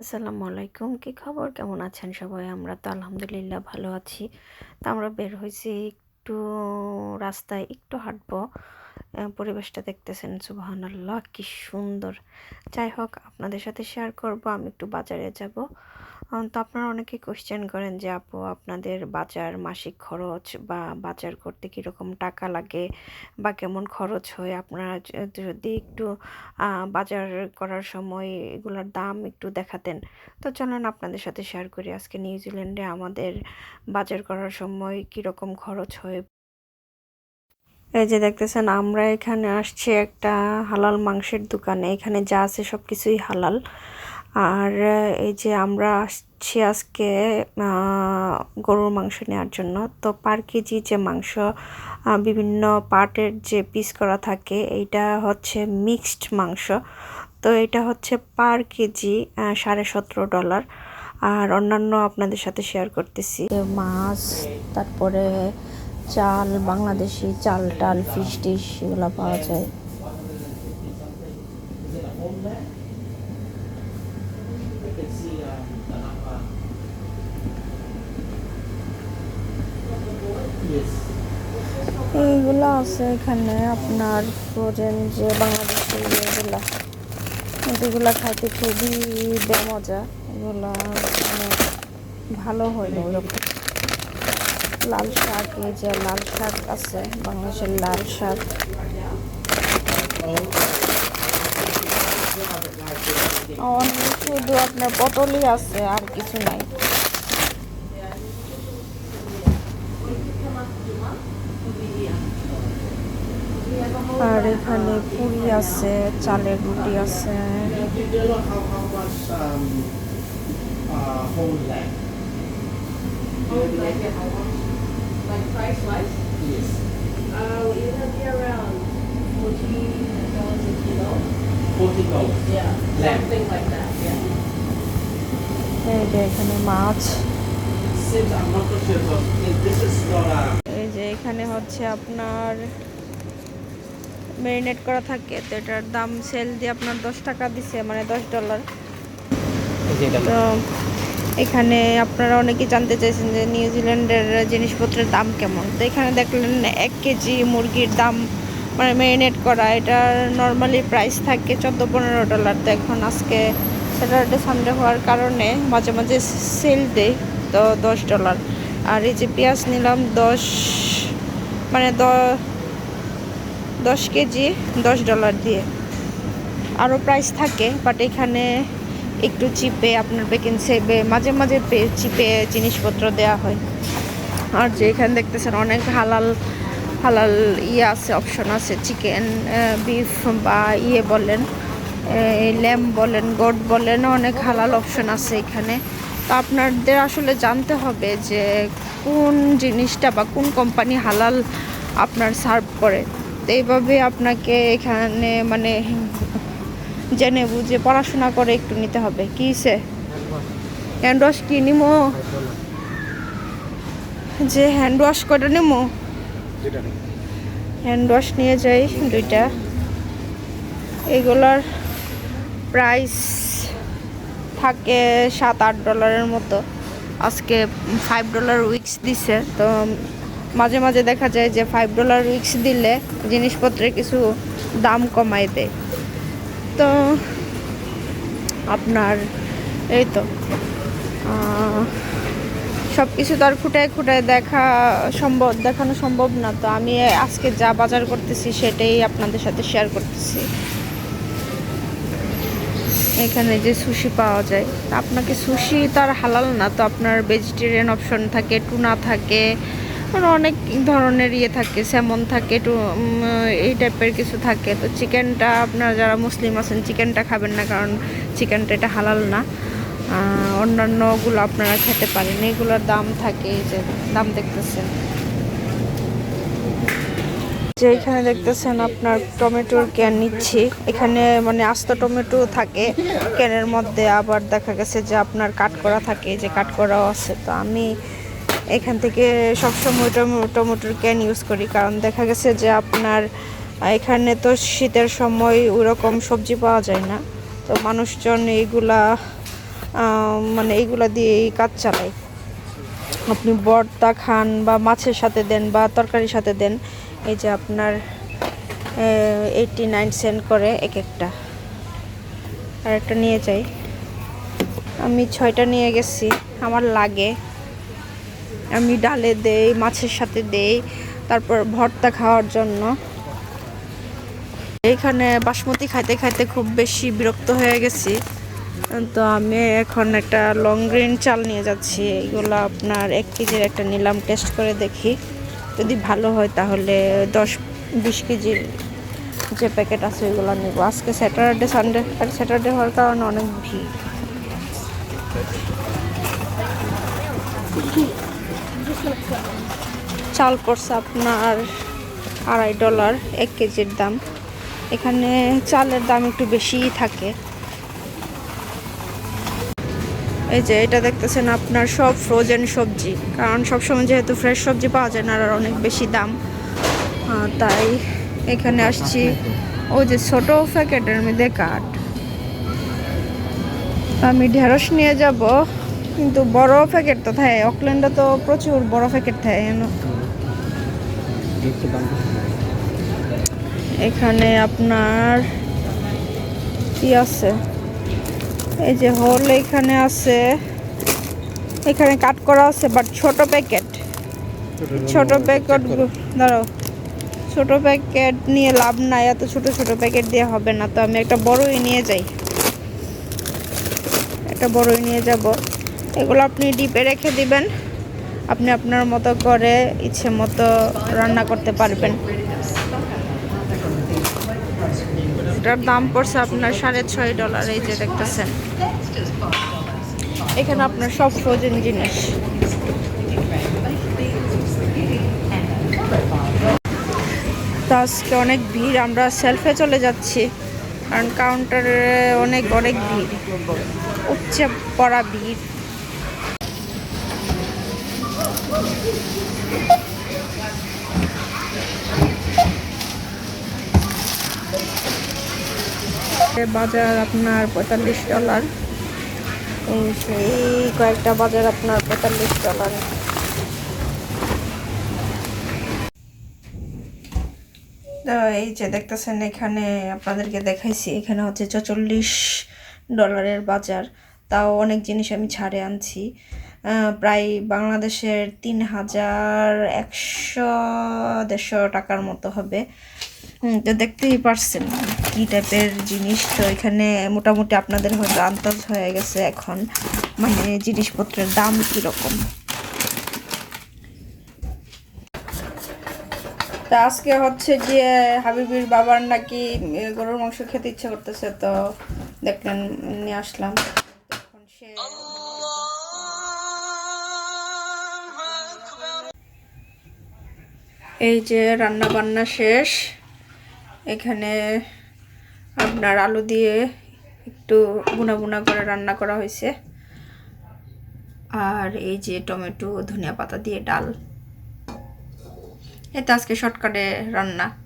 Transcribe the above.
আসসালামু আলাইকুম, কি খবর? কেমন আছেন সবাই? আমরা তো আলহামদুলিল্লাহ ভালো আছি। তা আমরা বের হয়েছি একটু রাস্তায়, একটু হাঁটবো। পরিবেশটা দেখতেছেন সুবাহান আল্লাহ কি সুন্দর। যাই হোক, আপনাদের সাথে শেয়ার করব, আমি একটু বাজারে যাব। তো আপনারা অনেকে কোশ্চেন করেন যে, আপু, আপনাদের বাজার মাসিক খরচ বা বাজার করতে কীরকম টাকা লাগে বা কেমন খরচ হয়? আপনারা যদি একটু বাজার করার সময় এগুলোর দাম একটু দেখাতেন। তো চলেন আপনাদের সাথে শেয়ার করি। আজকে নিউজিল্যান্ডে আমাদের বাজার করার সময় কীরকম খরচ হয় এই যে দেখতেছেন, আমরা এখানে আসছি একটা হালাল মাংসের দোকানে। এখানে যা আছে সব কিছুই হালাল। আর এই যে আমরা আসছি আজকে গরুর মাংস নেওয়ার জন্য। তো পার কেজি যে মাংস বিভিন্ন পার্টের যে পিস করা থাকে, এইটা হচ্ছে মিক্সড মাংস। তো এটা হচ্ছে পার কেজি সাড়ে সতেরো ডলার। আর অন্যান্য আপনাদের সাথে শেয়ার করতেছি। মাছ, তারপরে চাল, বাংলাদেশি চাল টাল ফিশ টিশ এগুলো পাওয়া যায়। এইগুলো আছে এখানে আপনার ফ্রোজেন, যে বাংলাদেশি এগুলা। এগুলা খাইতে খুবই মজা এগুলা মানে ভালো হয় না ওরকম লাল শাক, এই যে লাল শাক আছে, বাংলাদেশের লাল শাক। শুধু আপনার পটলই আছে, আর কিছু নাই। আর এখানে পুরি আছে, চালের রুটি আছে? Oh, like price wise? Yes. Uh, it will be around forty dollars a kilo. 40 dollars. Yeah, Lamb. something like that. Yeah. এই যে এখানে মাছ এই যে এখানে হচ্ছে আপনার ম্যারিনেট করা থাকে তো এটার দাম সেল দিয়ে আপনার দশ টাকা দিছে মানে দশ ডলার তো এখানে আপনারা অনেকেই জানতে চাইছেন যে নিউজিল্যান্ডের জিনিসপত্রের দাম কেমন। তো এখানে দেখলেন এক কেজি মুরগির দাম মানে ম্যারিনেট করা এটার নর্মালি প্রাইস থাকে চোদ্দ পনেরো ডলার তো এখন আজকে স্যাটারডে সানডে হওয়ার কারণে মাঝে মাঝে সেল দেয় তো দশ ডলার আর এই যে পেঁয়াজ নিলাম দশ মানে দশ কেজি দশ ডলার দিয়ে। আরও প্রাইস থাকে বাট এখানে একটু চিপে আপনার বেকিং সেবে মাঝে মাঝে চিপে জিনিসপত্র দেওয়া হয়। আর যে এখানে দেখতেছেন অনেক হালাল হালাল ইয়ে আছে অপশন আছে চিকেন বিফ বা ইয়ে বলেন ল্যাম বলেন গোট বলেন, অনেক হালাল অপশন আছে এখানে। তো আপনাদের আসলে জানতে হবে যে কোন জিনিসটা বা কোন কোম্পানি হালাল আপনার সার্ভ করে। তো এইভাবে আপনাকে এখানে মানে জেনে বুঝে পড়াশোনা করে একটু নিতে হবে। কি সে হ্যান্ড ওয়াশ কি নিমো? যে হ্যান্ড ওয়াশ করে নিমো? হ্যান্ড ওয়াশ নিয়ে যাই দুইটা। এগুলার প্রাইস থাকে সাত আট ডলারের মতো। আজকে ফাইভ ডলার উইক্স দিছে তো মাঝে মাঝে দেখা যায় যে ফাইভ ডলার উইক্স দিলে জিনিসপত্রের কিছু দাম কমাই দেয়। তো আপনার এই তো সব কিছু তো আর খুঁটায় খুঁটায় দেখা সম্ভব, দেখানো সম্ভব না। তো আমি আজকে যা বাজার করতেছি সেটাই আপনাদের সাথে শেয়ার করতেছি। এখানে যে সুশি পাওয়া যায়। তা আপনাকে সুশি তার হালাল না, তো আপনার ভেজিটেরিয়ান অপশন থাকে টুনা থাকে আরও অনেক ধরনের ইয়ে থাকে স্যামন থাকে টু উম, এই টাইপের কিছু থাকে। তো চিকেনটা আপনারা যারা মুসলিম আছেন চিকেনটা খাবেন না কারণ চিকেনটা এটা হালাল না। অন্যান্যগুলো আপনারা খেতে পারেন। এগুলোর দাম থাকে এই যে দাম দেখতেছেন। যে এখানে দেখতেছেন আপনার টমেটোর ক্যান নিচ্ছি। এখানে মানে আস্ত টমেটো থাকে ক্যানের মধ্যে আবার দেখা গেছে যে আপনার কাট করা থাকে যে কাট করাও আছে। তো আমি এখান থেকে সবসময় টমে- টমেটোর ক্যান ইউজ করি। কারণ দেখা গেছে যে আপনার এখানে তো শীতের সময় ওরকম সবজি পাওয়া যায় না। তো মানুষজন এইগুলা মানে এইগুলা দিয়েই কাজ চালায়। আপনি বর্তা খান বা মাছের সাথে দেন বা তরকারির সাথে দেন, এই যে আপনার এইটি নাইন সেন্ট করে এক একটা। আর একটা নিয়ে যাই। আমি ছয়টা নিয়ে গেছি, আমার লাগে। আমি ডালে দেই, মাছের সাথে দেই, তারপর ভর্তা খাওয়ার জন্য। এইখানে বাসমতি খাইতে খাইতে খুব বেশি বিরক্ত হয়ে গেছি। তো আমি এখন একটা লং গ্রিন চাল নিয়ে যাচ্ছি। এগুলো আপনার এক কেজির একটা নিলাম টেস্ট করে দেখি। যদি ভালো হয় তাহলে দশ, বিশ কেজির যে প্যাকেট আছে ওইগুলো নেব। আজকে স্যাটারডে সানডে আর স্যাটারডে হওয়ার কারণে অনেক ভিড়। চাল পড়ছে আপনার আড়াই ডলার এক কেজির দাম। এখানে চালের দাম একটু বেশিই থাকে। এই যে এটা দেখতেছেন আপনার সব ফ্রোজেন সবজি কারণ সবসময় যেহেতু ফ্রেশ সবজি পাওয়া যায় না আর অনেক বেশি দাম। তাই এখানে আসছি। ওই যে ছোট প্যাকেটের মধ্যে কাঠ। আমি ঢেঁড়স নিয়ে যাব। কিন্তু বড় প্যাকেট তো থাকে। অকল্যান্ডে তো প্রচুর বড় প্যাকেট থাকে। এখানে আপনার কি আছে? এই যে হল এখানে আছে। এখানে কাট করা আছে বাট ছোট প্যাকেট ছোট প্যাকেট দাঁড়াও। ছোট প্যাকেট নিয়ে লাভ নাই এত ছোট ছোট প্যাকেট দিয়ে হবে না। তো আমি একটা বড়ই নিয়ে যাই। একটা বড়ই নিয়ে যাব। এগুলো আপনি ডিপে রেখে দিবেন। আপনি আপনার মতো করে ইচ্ছে মতো রান্না করতে পারবেন। এটার দাম পড়ছে আপনার সাড়ে ছয় ডলার, এই যে দেখতেছেন। এখানে আপনার সব ফ্রোজেন জিনিস। আজকে অনেক ভিড়, আমরা সেলফে চলে যাচ্ছি। কারণ কাউন্টারে অনেক অনেক ভিড়। উপচে পড়া ভিড়। বাজার আপনার পঁয়তাল্লিশ ডলার। এই কয়েকটা বাজার আপনার পঁয়তাল্লিশ ডলার। তো এই যে দেখতেছেন এখানে আপনাদেরকে দেখাইছি এখানে হচ্ছে চল্লিশ ডলারের বাজার। তাও অনেক জিনিস আমি ছাড়ে আনছি। প্রায় বাংলাদেশের তিন হাজার একশো, দেড়শো টাকার মতো হবে। তো দেখতেই পারছেন কি টাইপের জিনিস। তো এখানে মোটামুটি আপনাদের হয়তো আন্দাজ হয়ে গেছে এখন মানে জিনিসপত্রের দাম কীরকম। তা আজকে হচ্ছে যে হাবিবির বাবার নাকি গরুর মাংস খেতে ইচ্ছে করতেছে, তো দেখলেন, নিয়ে আসলাম। এখন সে এই যে রান্না বান্না শেষ। এখানে আপনার আলু দিয়ে একটু বুনা বুনা করে রান্না করা হয়েছে। আর এই যে টমেটো, ধনিয়া পাতা দিয়ে ডাল। এতে আজকে শর্টকাটে রান্না।